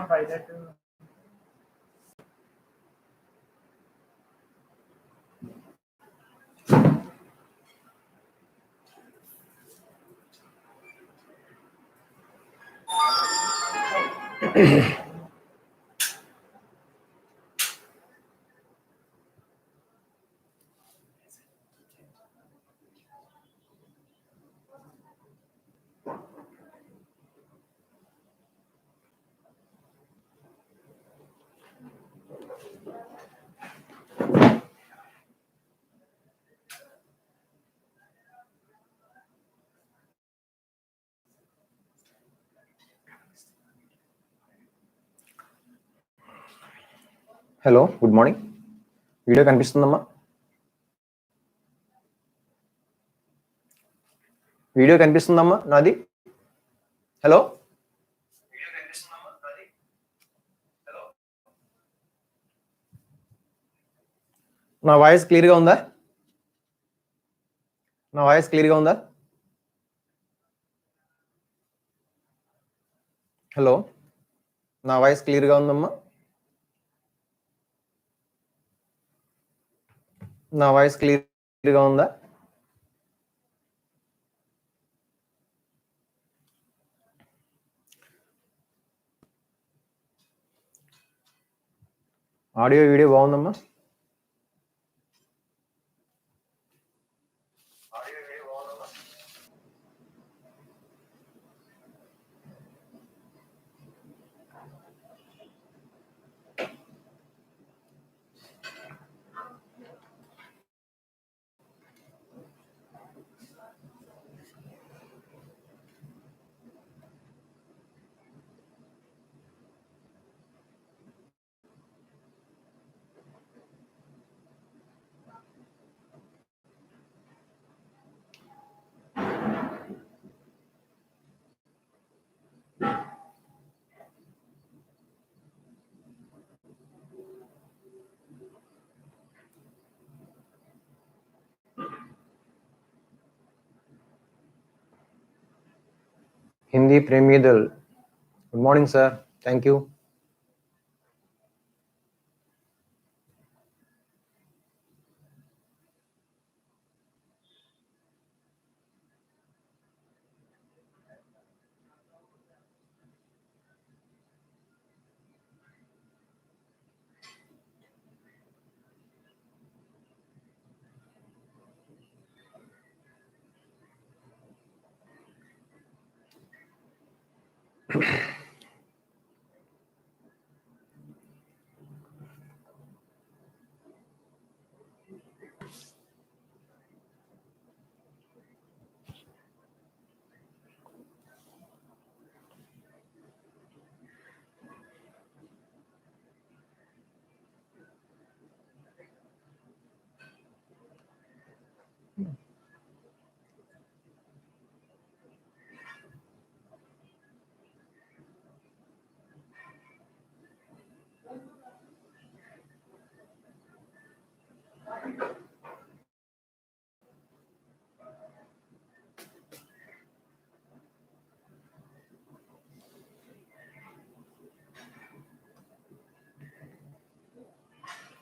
nó vậy đã chưa Yeah. Hello good morning video కనిపిస్తుందమ్మా? Video కనిపిస్తుందమ్మా నాది? Hello నా voice క్లియర్గా ఉందా? నా వాయిస్ క్లియర్గా ఉందా? హలో నా వాయిస్ క్లియర్గా ఉందమ్మా? నా వాయిస్ క్లియర్గా ఉందా? ఆడియో వీడియో బాగుందమ్మా. in the. Good morning, sir. Thank you.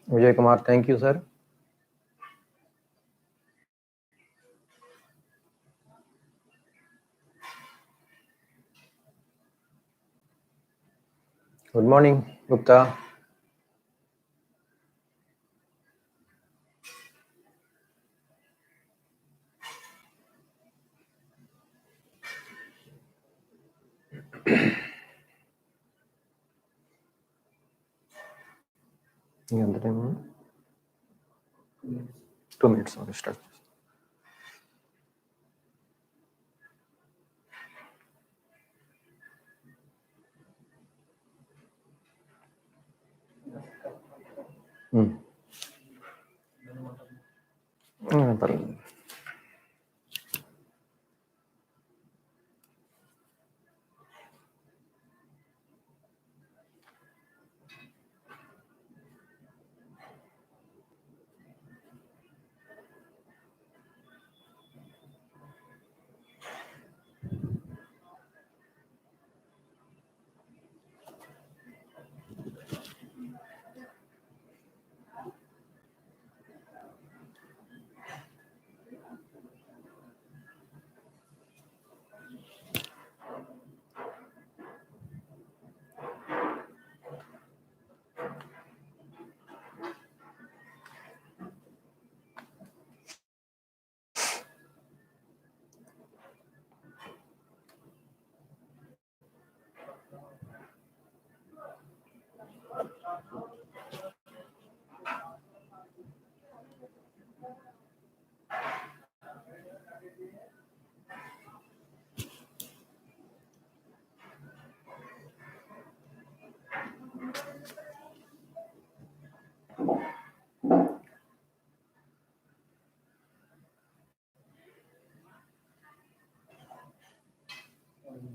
Vijay Kumar thank you sir good morning Gupta sir good morning Gupta ఎంత టైం టూ మినిట్స్ స్టార్ట్ పర్లేదు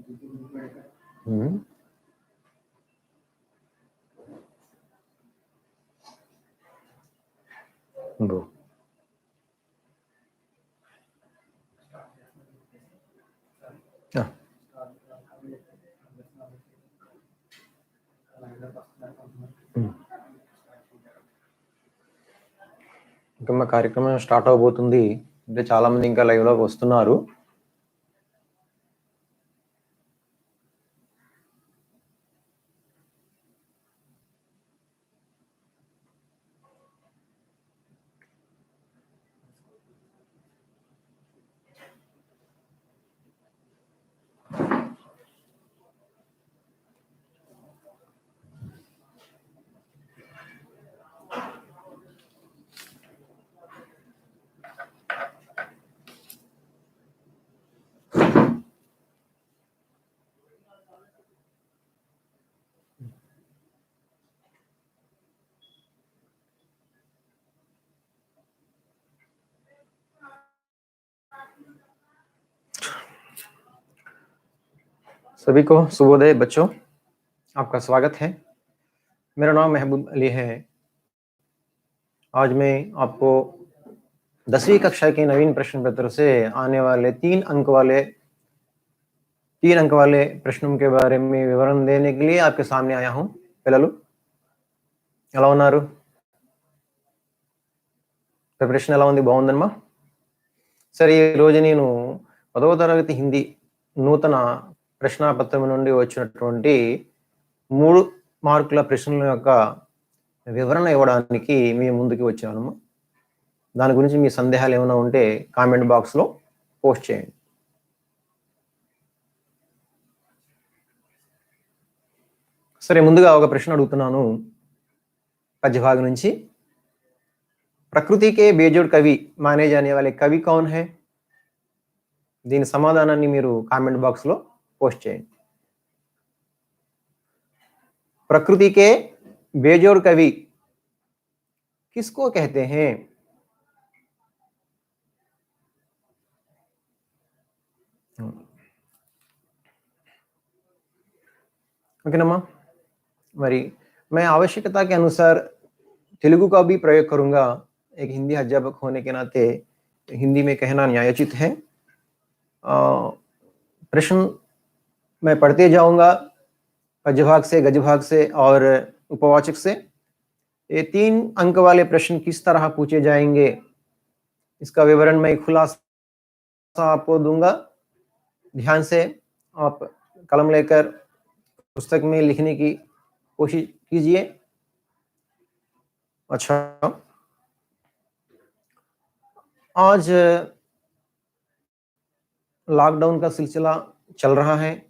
Hmm? Ah. Hmm. ఇంకా మా కార్యక్రమం స్టార్ట్ అవబోతుంది. అంటే చాలా మంది ఇంకా లైవ్లోకి వస్తున్నారు. सभी को सुबोदय बच्चों आपका स्वागत है मेरा नाम महबूब अली है आज मैं आपको दसवीं कक्षा के नवीन प्रश्न पत्र से आने वाले तीन अंक वाले तीन अंक वाले प्रश्नों के बारे में विवरण देने के लिए आपके सामने आया हूं పిల్లలు ఎలా ఉన్నారు ప్రిపరేషన్ ఎలా ఉంది బాగుందమ్మా సరే ఈ రోజు నేను పదవ తరగతి హిందీ నూతన ప్రశ్నాపత్రం నుండి వచ్చినటువంటి మూడు మార్కుల ప్రశ్నల యొక్క వివరణ ఇవ్వడానికి మీ ముందుకు వచ్చాను. దాని గురించి మీ సందేహాలు ఏమైనా ఉంటే కామెంట్ బాక్స్లో పోస్ట్ చేయండి. సరే ముందుగా ఒక ప్రశ్న అడుగుతున్నాను. పద్యభాగం నుంచి. ప్రకృతికే బేజోడ్ కవి మానే జానే వాళ్ళే కవి కౌన్ హై? దీని సమాధానాన్ని మీరు కామెంట్ బాక్స్లో పోస్ట్ చేయండి प्रकृति के बेजोड़ कवि किसको कहते हैं ओके मरी मैं आवश्यकता के अनुसार तेलुगु का भी प्रयोग करूंगा एक हिंदी अध्यापक होने के नाते हिंदी में कहना न्यायोचित है प्रश्न मैं पढ़ते जाऊँगा पद्यभाग से, गजभाग से और उपवाचक से। ये तीन अंक वाले प्रश्न किस तरह पूछे जाएँगे, इसका विवरण मैं खुलासा आपको दूँगा। ध्यान से आप कलम लेकर पुस्तक में लिखने की कोशिश कीजिए। अच्छा। आज लॉकडाउन का सिलसिला चल रहा है।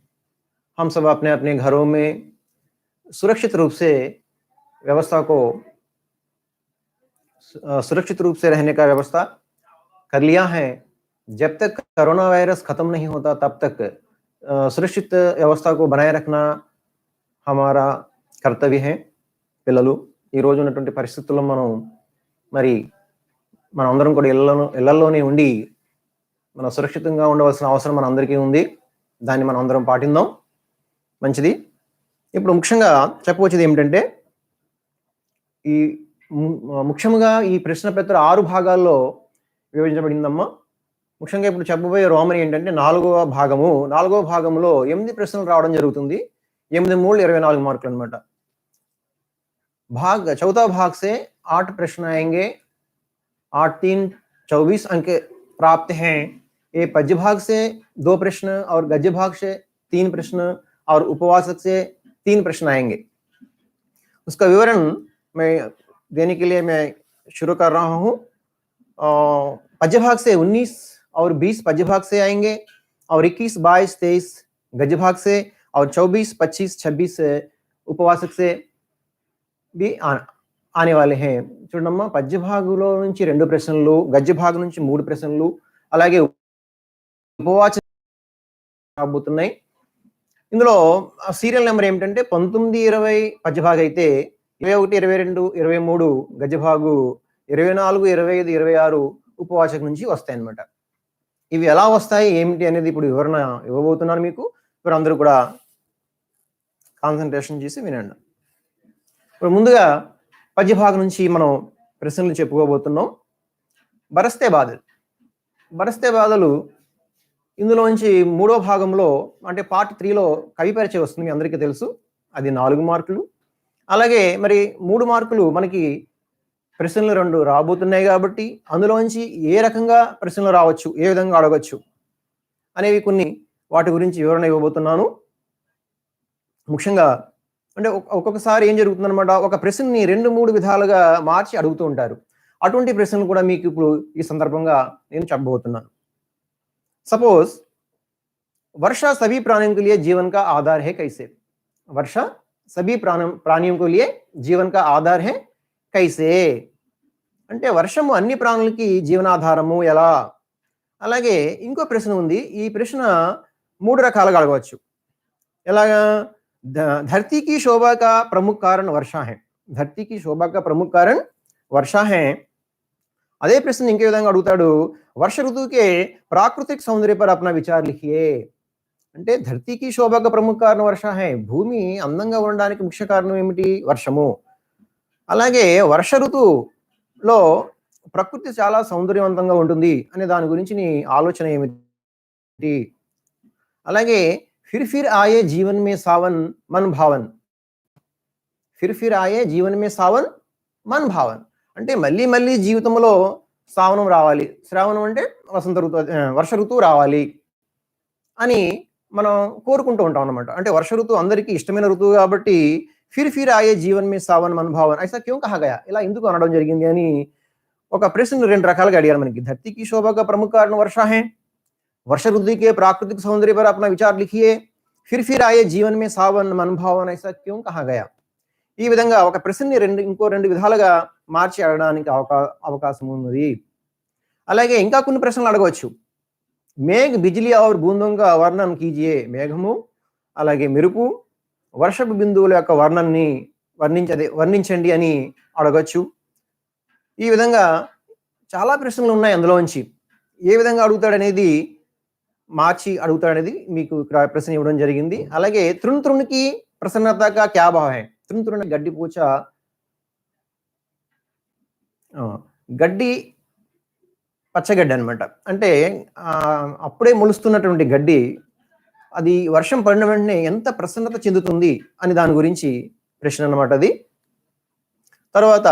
हम सब अपने अपने घरों में सुरक्षित रूप से व्यवस्था को सुरक्षित रूप से रहने का व्यवस्था कर लिया है जब तक कोरोना वायरस खत्म नहीं होता तब तक सुरक्षित व्यवस्था को बनाए रखना हमारा కర్తవ్య హే పిల్లలు ఈరోజు ఉన్నటువంటి పరిస్థితుల్లో మనం మరి మన అందరం కూడా ఇళ్లలో ఇళ్లలోనే ఉండి మనం సురక్షితంగా ఉండవలసిన అవసరం మన అందరికీ ఉంది దాన్ని మనం అందరం పాటిందాం మంచిది ఇప్పుడు ముఖ్యంగా చెప్పవచ్చేది ఏమిటంటే ఈ ముఖ్యంగా ఈ ప్రశ్న పత్ర ఆరు భాగాల్లో విభజించబడిందమ్మా ముఖ్యంగా ఇప్పుడు చెప్పబోయే రోమన్ ఏంటంటే నాలుగవ భాగము నాలుగవ భాగంలో ఎనిమిది ప్రశ్నలు రావడం జరుగుతుంది ఎనిమిది మూడు ఇరవై నాలుగు మార్కులు అనమాట भाग चौथा भाग से आठ प्रश्न आएंगे आठ तीन चौबीस अंक प्राप्त हैं ये पद्य भाग से दो प्रश्न और गद्य भाग से तीन प्रश्न और उपवासक से तीन प्रश्न आएंगे उसका विवरण मैं देने के लिए मैं शुरू कर रहा हूँ पद्य भाग से 19 और 20 पद्य भाग से आएंगे और 21 22 23 गद्य भाग से और 24 25 26 उपवासक से भी ఆనే వాళ్ళే హే చూడమ్మా పద్య భాగంలో నుంచి రెండు ప్రశ్నలు గద్య భాగం నుంచి మూడు ప్రశ్నలు అలాగే ఉపవాచ రాబోతున్నాయి ఇందులో సీరియల్ నెంబర్ ఏమిటంటే పంతొమ్మిది ఇరవై పద్యభాగ అయితే ఇరవై ఒకటి ఇరవై రెండు ఇరవై మూడు గజభాగు ఇరవై నాలుగు ఇరవై ఐదు ఇరవై ఆరు ఉపవాచక నుంచి వస్తాయన్నమాట. ఇవి ఎలా వస్తాయి? ఏమిటి అనేది ఇప్పుడు వివరణ ఇవ్వబోతున్నాను మీకు. ఇప్పుడు అందరూ కూడా కాన్సన్ట్రేషన్ చేసి వినండి. ఇప్పుడు ముందుగా పద్యభాగం నుంచి మనం ప్రశ్నలు చెప్పుకోబోతున్నాం. బరస్తే బాధలు. బరస్తే బాధలు ఇందులోంచి మూడో భాగంలో అంటే పార్ట్ త్రీలో కవి పరిచయం వస్తుంది మీ అందరికీ తెలుసు. అది నాలుగు మార్కులు. అలాగే మరి మూడు మార్కులు మనకి ప్రశ్నలు రెండు రాబోతున్నాయి కాబట్టి అందులోంచి ఏ రకంగా ప్రశ్నలు రావచ్చు ఏ విధంగా అడగచ్చు అనేవి కొన్ని వాటి గురించి వివరణ ఇవ్వబోతున్నాను. ముఖ్యంగా అంటే ఒక్కొక్కసారి ఏం జరుగుతుందన్నమాట ఒక ప్రశ్నని రెండు మూడు విధాలుగా మార్చి అడుగుతూ ఉంటారు. అటువంటి ప్రశ్నలు కూడా మీకు ఇప్పుడు ఈ సందర్భంగా నేను చెప్పబోతున్నాను. सपोज वर्षा सभी प्राणियों के लिए जीवन का आधार है कैसे वर्षा सभी प्राण प्राणियों के लिए जीवन का आधार है कैसे అంటే వర్షము అన్ని ప్రాణులకి జీవనాధారము ఎలా అలాగే ఇంకో ప్రశ్న ఉంది ఈ ప్రశ్న మూడు రకాలుగా అడగవచ్చు ఎలాగా ध- धरती की शोभा का प्रमुख कारण वर्षा है धरती की शोभा का प्रमुख कारण वर्षा है అదే ప్రశ్న ఇంకే విధంగా అడుగుతాడు. వర్ష ఋతువుకే ప్రాకృతిక సౌందర్య అప్న విచార్ లిఖియే అంటే ధర్తీకి శోభక ప్రముఖ కారణం వర్ష హై. భూమి అందంగా ఉండడానికి ముఖ్య కారణం ఏమిటి? వర్షము. అలాగే వర్ష ఋతువులో ప్రకృతి చాలా సౌందర్యవంతంగా ఉంటుంది అనే దాని గురించి నీ ఆలోచన ఏమిటి? అలాగే ఫిర్ ఫిర్ ఆయే జీవన్ మే సావన్ మన్ భావన్. ఫిర్ ఫిర్ ఆయే జీవన్ మే సావన్ మన్ భావన్. అంటే మళ్ళీ మళ్ళీ జీవితంలో శ్రావణం రావాలి శ్రావణం అంటే వసంత ఋతువు ఆ, వర్ష ఋతువు రావాలి అని మనం కోరుకుంటూ ఉంటాం అన్నమాట అంటే వర్ష ఋతువు అందరికీ ఇష్టమైన ఋతువు కాబట్టి ఫిర్ ఫిర్ ఆయే జీవన్ మీ సావన్ మన భావన్ ఐసా క్యోं కహా గయా ఇలా ఎందుకు అనడం జరిగింది అని ఒక ప్రశ్న రెండు రకాలుగా అడిగారు మనకి ధర్తీకి శోభగా ప్రముఖ కారణం వర్ష హే वर्ष ऋतु के प्राकृतिक सौंदर्य पर अपना विचार लिखिए फिर फिर आए जीवन में सावन मन भावन ऐसा क्यों कहा गया ఈ విధంగా ఒక ప్రశ్నని రెండు ఇంకో రెండు విధాలుగా మార్చి అడగడానికి అవకా అవకాశం ఉన్నది. అలాగే ఇంకా కొన్ని ప్రశ్నలు అడగవచ్చు. మేఘ బిజిలీ ఆవర్ బూందంగా వర్ణన కీజియే మేఘము అలాగే మెరుపు వర్షపు బిందువుల యొక్క వర్ణన్ని వర్ణించదే వర్ణించండి అని అడగచ్చు. ఈ విధంగా చాలా ప్రశ్నలు ఉన్నాయి అందులోంచి. ఏ విధంగా అడుగుతాడనేది మార్చి అడుగుతాడనేది మీకు ఇక్కడ ప్రశ్న ఇవ్వడం జరిగింది. అలాగే తృణ్ తృణ్కి ప్రసన్నతగా క్యా భావ? హై తృణ గడ్డి పూచ. గడ్డి పచ్చగడ్డి అనమాట అంటే అప్పుడే మొలుస్తున్నటువంటి గడ్డి అది వర్షం పడిన వెంటనే ఎంత ప్రసన్నత చెందుతుంది అని దాని గురించి ప్రశ్న అనమాట అది. తర్వాత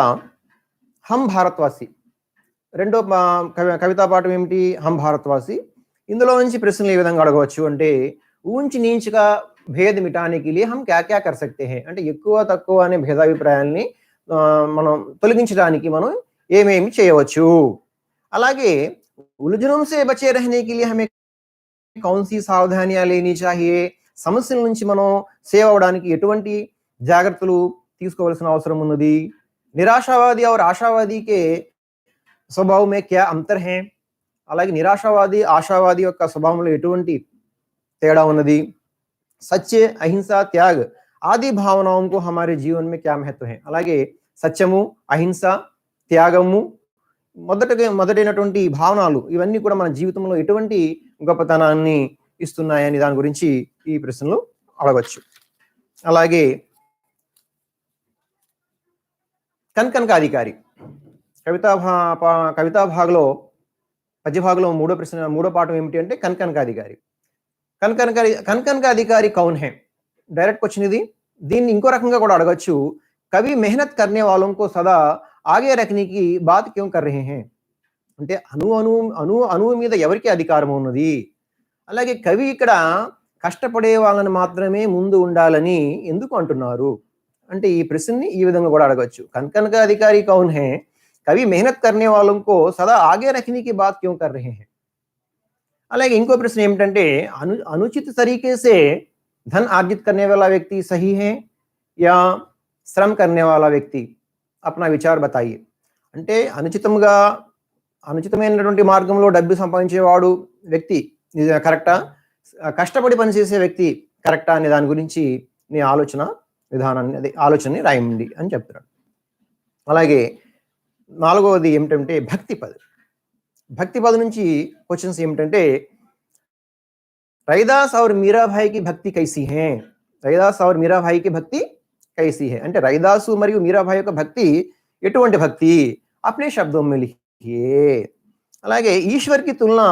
హం భారత్వాసి. రెండో కవి- కవితా పాఠం ఏమిటి? హం భారత్వాసి. ఇందులో నుంచి ప్రశ్నలు ఏ విధంగా అడగవచ్చు అంటే ఊంచి నీంచిగా భేద మిటానికి లియే హం క్యా క్యా కర్ సక్తే హై అంటే ఎక్కువ తక్కువ అనే భేదాభిప్రాయాల్ని ఆ, మనం తొలగించడానికి మనం ఏమేమి చేయవచ్చు? అలాగే ఉలజనం సే బచే రహనే కే లియే హమే కౌన్ సి సావధానియా లేని చాహియే సమస్యల నుంచి మనం సేవ్ అవడానికి ఎటువంటి జాగ్రత్తలు తీసుకోవాల్సిన అవసరం ఉన్నది? నిరాశావాది और ఆశావాది కే స్వభావ మే క్యా అంతర్ హే? అలాగే నిరాశావాది ఆశావాది యొక్క స్వభావంలో ఎటువంటి తేడా ఉన్నది? సత్య అహింస త్యాగ్ ఆది భావనాంకు హమారే జీవన్ మే క్యా మహత్వ హే అలాగే సత్యము అహింస త్యాగము మొదటగా మొదటైనటువంటి భావనాలు ఇవన్నీ కూడా మన జీవితంలో ఎటువంటి గొప్పతనాన్ని ఇస్తున్నాయని దాని గురించి ఈ ప్రశ్నలు అడగచ్చు. అలాగే కన్కనక అధికారి కవితా భా పా- కవితా భాగలో పద్యభాగలో మూడో ప్రశ్న మూడో పాఠం ఏమిటి అంటే కన్కనక అధికారి కన్కనక కన్కనక అధికారి కౌన్ హే డైరెక్ట్ క్వశ్చన్ ఇది. దీన్ని ఇంకో రకంగా కూడా అడగచ్చు. కవి మెహనత్ కర్నే వాళ్ళంకో సదా ఆగే రఖనీకి బాత్ క్యూ కర్ రహే హే అంటే అణు అణు అణు అణువు మీద ఎవరికి అధికారం ఉన్నది? అలాగే కవి ఇక్కడ కష్టపడే వాళ్ళని మాత్రమే ముందు ఉండాలని ఎందుకు అంటున్నారు? అంటే ఈ ప్రశ్నని ఈ విధంగా కూడా అడగచ్చు. కనకనక అధికారి కౌన్ హే కవి మెహనత్ కర్నే వాళ్ళంకో సదా ఆగే రకనికి బాత్ క్యూ కర్ రహే హే అలాగే ఇంకో ప్రశ్న ఏమిటంటే అను అనుచిత తరీకే से धन अर्जित करने वाला व्यक्ति सही है या శ్రమ్ करने वाला వ్యక్తి अपना విచార్ బతాయి అంటే అనుచితంగా అనుచితమైనటువంటి మార్గంలో డబ్బు సంపాదించేవాడు వ్యక్తి నిజ- కరెక్టా కష్టపడి పనిచేసే వ్యక్తి కరెక్టా అనే దాని గురించి నీ ఆలోచన విధానాన్ని అదే ఆలోచనని రాయండి అని చెప్తున్నాడు అలాగే నాలుగవది ఏమిటంటే భక్తి పద భక్తి పద నుంచి క్వశ్చన్స్ ఏమిటంటే రైదాస్ और मीराबाई की भक्ति कैसी है రవిదాస్ और మీరాబాయి की భక్తి कैसी है అంటే రవిదాసు మరియు మీరాబాయి యొక్క భక్తి ఎటువంటి భక్తి अपने शब्दों में लिखिए అలాగే ఈశ్వర్ కి తులన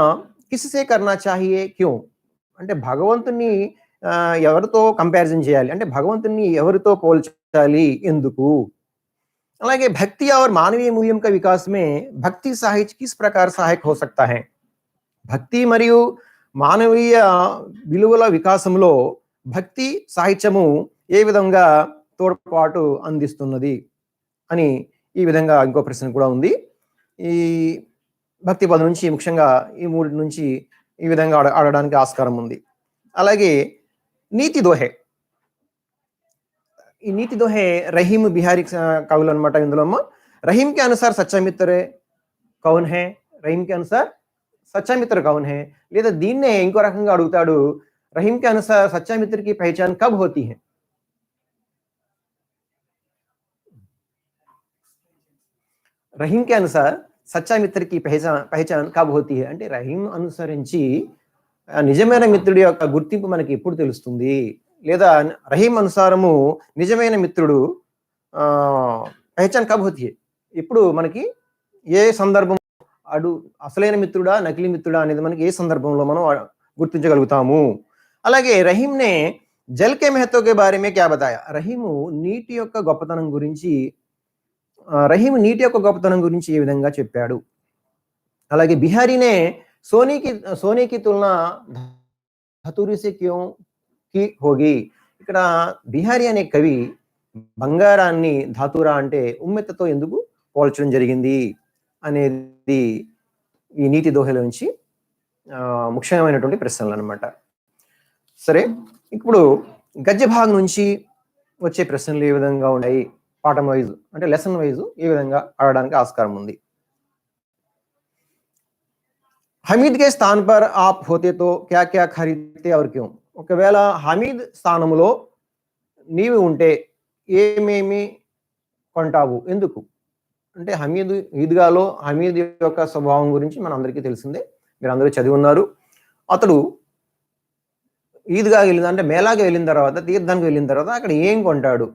కిస్సే కర్నా చాహియే క్యూ అంటే భగవంతుని ఆ, ఎవరితో కంపారిజన్ చేయాలి అంటే భగవంతుని ఎవరితో పోల్చాలి ఎందుకు అలాగే भक्ति और मानवीय मूल्यों का विकास में भक्ति साहित्य किस प्रकार सहायक हो सकता है భక్తి మరియు మానవీయ విలువల వికాసంలో భక్తి సాహిత్యము ఏ విధంగా తోడ్పాటు అందిస్తున్నది అని ఈ విధంగా ఇంకో ప్రశ్న కూడా ఉంది ఈ భక్తి పద నుంచి ముఖ్యంగా ఈ మూడు నుంచి ఈ విధంగా ఆడ ఆడడానికి ఆస్కారం ఉంది అలాగే నీతి దోహే ఈ నీతి దోహే రహీం బిహారీ కవులు అనమాట ఇందులో అమ్మ రహీం కే అనుసార్ సచ్చా మిత్రే కౌన్ హే రహీం కే అనుసార్ సచ్చా మిత్ర కౌన్ హే లేదా దీన్నే ఇంకో రకంగా అడుగుతాడు రహీం కే అనుసార్ సచ్చా మిత్ర కి పహచాన్ కబ్ హోతీ హై రహీం కే అనుసార్ సచ్చా మిత్ర కి పహచాన్ పహచాన్ కబ్ హోతీ హై అంటే రహీం అనుసరించి ఆ నిజమైన మిత్రుడి యొక్క గుర్తింపు మనకి ఎప్పుడు తెలుస్తుంది లేదా రహీం అనుసారము నిజమైన మిత్రుడు ఆ పహచాన్ కబోతి ఇప్పుడు మనకి ఏ సందర్భం అడు అసలైన మిత్రుడా నకిలీ మిత్రుడా అనేది మనకి ఏ సందర్భంలో మనం గుర్తించగలుగుతాము అలాగే రహీంనే జల్కే మెహతో కే బారే క్యా బతాయా రహీము నీటి యొక్క గొప్పతనం గురించి రహీము రహీం నీటి యొక్క గొప్పతనం గురించి ఏ విధంగా చెప్పాడు అలాగే బిహారీనే సోనీకి సోనీకి తులనా ధతురి క్యో కి హోగి ఇక్కడ బిహారీ అనే కవి బంగారాన్ని ధాతురా అంటే ఉమ్మెత్తతో ఎందుకు పోల్చడం జరిగింది అనేది ఈ నీతి దోహల నుంచి ఆ, ముఖ్యమైనటువంటి ప్రశ్నలు అనమాట సరే ఇప్పుడు గద్య భాగం నుంచి వచ్చే ప్రశ్నలు ఏ విధంగా ఉన్నాయి పాఠం వైజ్ అంటే లెసన్ వైజ్ ఏ విధంగా ఆడడానికి ఆస్కారం ఉంది హమీద్ కే స్థాన్ పర్ ఆప్ హోతే తో క్యా క్యా ఖరీదతే और क्यों ఒకవేళ హమీద్ స్థానంలో నీవు ఉంటే ఏమేమి కొంటావు? ఎందుకు? అంటే హమీద్ ఈద్గాలో హమీద్ యొక్క స్వభావం గురించి మన అందరికీ తెలిసిందే. మీరు అందరూ చదివి ఉన్నారు. అతడు ఈద్గా వెళ్ళిన అంటే మేళాకి వెళ్ళిన తర్వాత తీర్థానికి వెళ్ళిన తర్వాత అక్కడ ఏం కొంటాడు?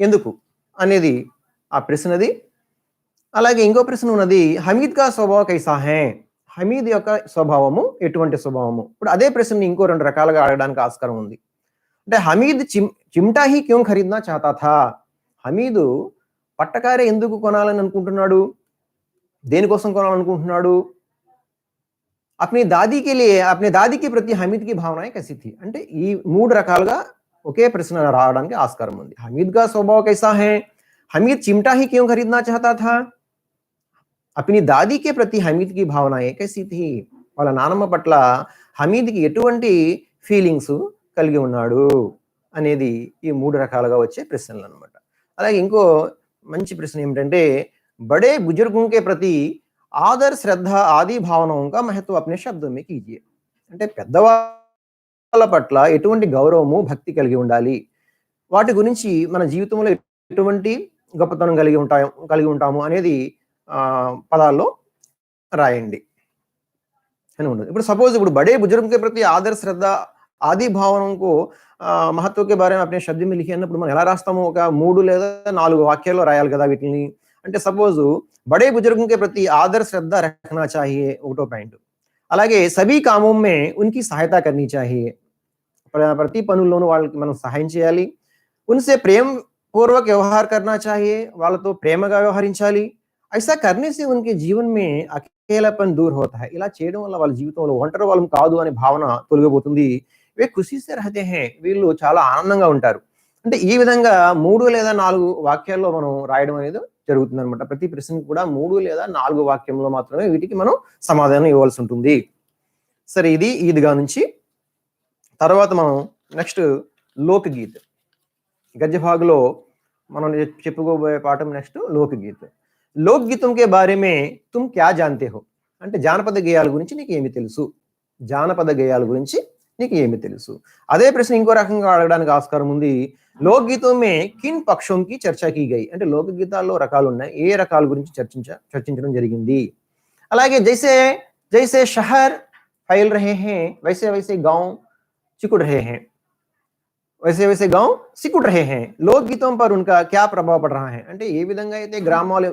ఎందుకు? అనేది ఆ ప్రశ్నది. అలాగే ఇంకో ప్రశ్న ఉన్నది హమీద్ కా స్వభావ కైసా హే హమీద్ యొక్క స్వభావము ఎటువంటి స్వభావము? ఇప్పుడు అదే ప్రశ్నని ఇంకో రెండు రకాలుగా అడగడానికి ఆస్కారం ఉంది. అంటే హమీద్ చిమ్ చిమ్టా హీ ఖరీద్నా చాతాథా హమీదు పట్టకారే ఎందుకు కొనాలని అనుకుంటున్నాడు? దేనికోసం కొనాలనుకుంటున్నాడు? అప్ని దాదీకి అప్ని దాదీకి ప్రతి హమీద్కి భావన కసి అంటే ఈ మూడు రకాలుగా ఒకే ప్రశ్న రావడానికి ఆస్కారం ఉంది. హమీద్గా స్వభావ కైసా హే? హమీద్ చిమ్టాహి హీ ఖరీద్నా ఖరీదనా థా అప్ని దాదీకే ప్రతి హమీద్కి భావన ఏకైసి వాళ్ళ నానమ్మ పట్ల హమీద్కి ఎటువంటి ఫీలింగ్స్ కలిగి ఉన్నాడు అనేది ఈ మూడు రకాలుగా వచ్చే ప్రశ్నలు అన్నమాట అలాగే ఇంకో మంచి ప్రశ్న ఏమిటంటే బడే బుజుర్గుంకే ప్రతి ఆదర్ శ్రద్ధ ఆది భావనంగా మహత్వ అప్నే శబ్దం మీ కీజియే. అంటే పెద్దవాళ్ళ పట్ల ఎటువంటి గౌరవము భక్తి కలిగి ఉండాలి. వాటి గురించి మన జీవితంలో ఎటువంటి గొప్పతనం కలిగి ఉంటాం కలిగి ఉంటాము అనేది పదాల్లో రాయండి. అని ఉండదు ఇప్పుడు సపోజ్ ఇప్పుడు బడే బుజుర్గ్ ప్రతి ఆదర్ శ్రద్ధ ఆది భావనంకు మహత్వకే భార్య అప్నే శబ్దం లిఖి అన్నప్పుడు మనం ఎలా రాస్తాము? ఒక మూడు లేదా నాలుగు వాక్యాల్లో రాయాలి కదా వీటిని. అంటే సపోజ్ బడే బుజుర్గంకే ప్రతి ఆదర్ శ్రద్ధ రఖనా చాహియే ఒకటో పాయింట్. అలాగే సభీ కామంమే ఉనికి సహాయత కర్నీ చాహియే ప్రతి పనుల్లోనూ వాళ్ళకి మనం సహాయం చేయాలి. ఉన్సే ప్రేమ పూర్వక వ్యవహార్ కర్నా చాహియే వాళ్ళతో ప్రేమగా వ్యవహరించాలి. ఐసా करने से उनके जीवन में అకేలాపన్ దూర్ హోతా హై ఇలా చేయడం వల్ల వాళ్ళ జీవితంలో ఒంటరి వాళ్ళం కాదు అనే భావన తొలగిపోతుంది వే ఖుషిస్తే రహతే హే వీళ్ళు చాలా ఆనందంగా ఉంటారు అంటే ఈ విధంగా మూడు లేదా నాలుగు వాక్యాల్లో మనం రాయడం అనేది జరుగుతుంది అనమాట ప్రతి ప్రశ్నకి కూడా మూడు లేదా నాలుగు వాక్యంలో మాత్రమే వీటికి మనం సమాధానం ఇవ్వాల్సి ఉంటుంది సరే ఇది ఈద్గా నుంచి తర్వాత మనం నెక్స్ట్ లోక్ గీత్ గద్య భాగంలో మనం చెప్పుకోబోయే పాఠం నెక్స్ట్ లోక్ గీత్ లోక్ గీతం కే బారే మే తుమ్ క్యా జాంతే హో అంటే జానపద గేయాల గురించి నీకు ఏమి తెలుసు జానపద గేయాల గురించి నీకు ఏమి తెలుసు అదే ప్రశ్న ఇంకో రకంగా అడగడానికి ఆస్కారం ఉంది లోక్ గీతం మే కిన్ పక్షం కి చర్చ కీ గయి అంటే లోక గీతాల్లో రకాలు ఉన్నాయి ఏ రకాల గురించి చర్చించ చర్చించడం జరిగింది అలాగే జైసే జైసే షహర్ ఫైల్ రహే హే వైసే వైసే గాంవ్ చికుడ్ రహే హే वैसे वैसे गांव सिकुड़ रहे हैं లోక్గీతం पर उनका क्या प्रभाव पड़ रहा है అంటే ఏ విధంగా అయితే గ్రామాలు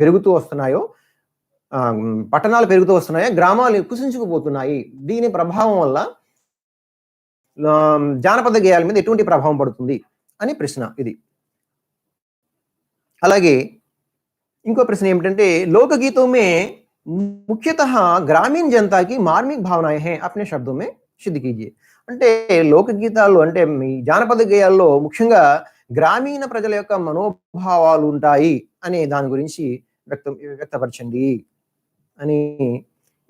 పెరుగుతూ వస్తున్నాయో పట్టణాలు పెరుగుతూ వస్తున్నాయో గ్రామాలు కుసించుకుపోతున్నాయి. దీని ప్రభావం వల్ల జానపద గేయాల మీద ఎటువంటి ప్రభావం పడుతుంది అని ప్రశ్న ఇది. అలాగే ఇంకో ప్రశ్న ఏమిటంటే లోకగీతమే ముఖ్యత గ్రామీణ జనతాకి మార్మిక భావన హే అనే శబ్దమే సిద్ధ కీజియే అంటే లోకగీతాలు అంటే మీ జానపద గేయాల్లో ముఖ్యంగా గ్రామీణ ప్రజల యొక్క మనోభావాలు ఉంటాయి అనే దాని గురించి వ్యక్తం వ్యక్తపరచండి అని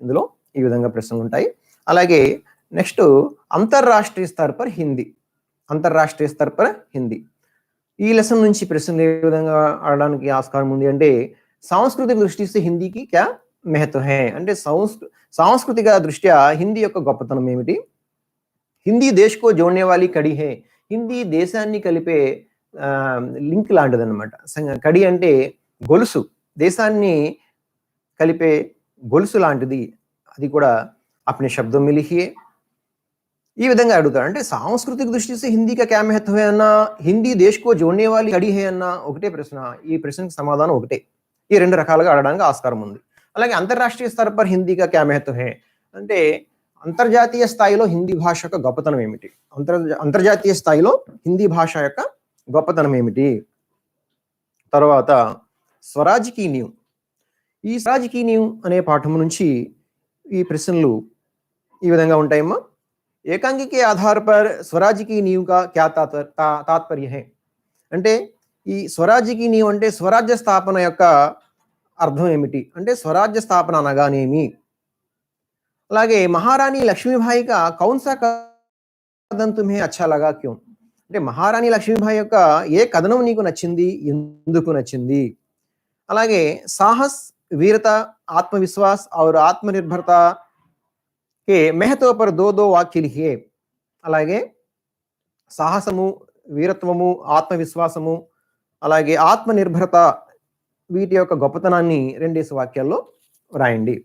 ఇందులో ఈ విధంగా ప్రశ్నలు ఉంటాయి. అలాగే నెక్స్ట్ అంతర్రాష్ట్రీయ స్థర్ పర్ హిందీ. అంతర్రాష్ట్రీయ స్థర్ పర్ హిందీ. ఈ లెసన్ నుంచి ప్రశ్నలు ఏ విధంగా ఆడడానికి ఆస్కారం ఉంది అంటే సాంస్కృతిక దృష్టి హిందీకి క్యా మెహత్వ హే? అంటే సంస్కృ సాంస్కృతిక దృష్ట్యా హిందీ యొక్క గొప్పతనం ఏమిటి? హిందీ దేశ్కో జోడనే కడి హే? హిందీ దేశాన్ని కలిపే లింక్ లాంటిదన్నమాట. కడి అంటే గొలుసు. దేశాన్ని కలిపే గొలుసు లాంటిది అది కూడా అప్ని శబ్దం మిలిహియే. ఈ విధంగా అడుగుతారు అంటే సాంస్కృతిక దృష్టి సే హిందీగా క్యా మహత్వ హిందీ దేశ్కో జోడనే వాలి కడి హే ఒకటే ప్రశ్న. ఈ ప్రశ్నకు సమాధానం ఒకటే. ఈ రెండు రకాలుగా అడగడానికి ఆస్కారం ఉంది. అలాగే అంతర్రాష్ట్రీయ స్థర్ పర్ హిందీగా క్యా హే? అంటే అంతర్జాతీయ స్థాయిలో హిందీ భాష యొక్క గొప్పతనం ఏమిటి? అంతర్ అంతర్జాతీయ స్థాయిలో హిందీ భాష యొక్క గొప్పతనం ఏమిటి? తర్వాత స్వరాజ్కి ఈ స్వరాజ్కి అనే పాఠం నుంచి ఈ ప్రశ్నలు ఈ విధంగా ఉంటాయమ్మా. ఏకాంగికి ఆధార్ పర్ స్వరాజ్ కా క్యా తా- తాత్పర్య హే అంటే ఈ స్వరాజ్కి నీవు అంటే స్వరాజ్య స్థాపన యొక్క అర్థం ఏమిటి? అంటే స్వరాజ్య స్థాపన అనగానేమి? అలాగే మహారాణి లక్ష్మీబాయి కా కౌన్సా కథం తుమ్హే అచ్చా లగా అంటే మహారాణి లక్ష్మీబాయి యొక్క ఏ కథనం నీకు నచ్చింది? ఎందుకు నచ్చింది? అలాగే సాహస్ వీరత ఆత్మవిశ్వాస్ ఆరు ఆత్మనిర్భరత కే మెహతో పర్ దో దో వాక్య అలాగే సాహసము వీరత్వము ఆత్మవిశ్వాసము అలాగే ఆత్మనిర్భరత వీటి యొక్క గొప్పతనాన్ని రెండేసి వాక్యాల్లో రాయండి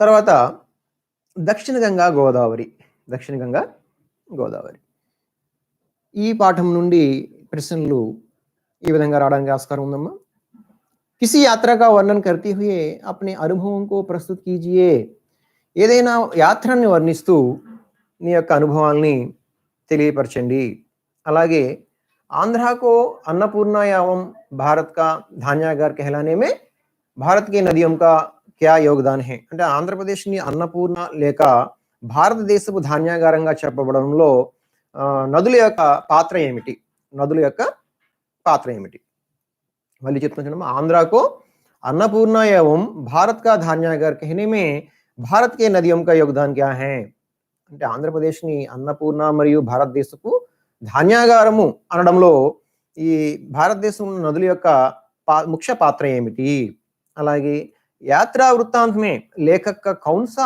తర్వాత దక్షిణ గంగా గోదావరి దక్షిణ గంగా గోదావరి ఈ పాఠం నుండి ప్రశ్నలు ఈ విధంగా రావడానికి ఆస్కారం ఉందమ్మా किसी यात्रा का वर्णन करते हुए अपने अनुभवों को प्रस्तुत कीजिए ఏదైనా యాత్రని వర్ణిస్తూ నీ యొక్క అనుభవాల్ని తెలియపరచండి అలాగే आंध्रा को अन्नपूर्णा एवं भारत का धान्यागार कहलाने में भारत के नदियों का क्या योगदान है అంటే ఆంధ్రప్రదేశ్ని అన్నపూర్ణ లేక భారతదేశపు ధాన్యాగారంగా చెప్పబడంలో ఆ, నదుల యొక్క పాత్ర ఏమిటి నదుల యొక్క పాత్ర ఏమిటి మళ్ళీ చెప్తున్నాను आंध्रा को अन्नपूर्णा एवं भारत का धान्यागार कहने में భారత్ కే నదియం కా యోగదాన్ క్యా హై అంటే ఆంధ్రప్రదేశ్ని అన్నపూర్ణ మరియు భారతదేశపు ధాన్యాగారము అనడంలో ఈ భారతదేశం ఉన్న నదుల యొక్క పా ముఖ్య పాత్ర ఏమిటి అలాగే యాత్రా वृत्तांत में लेखक का कौन सा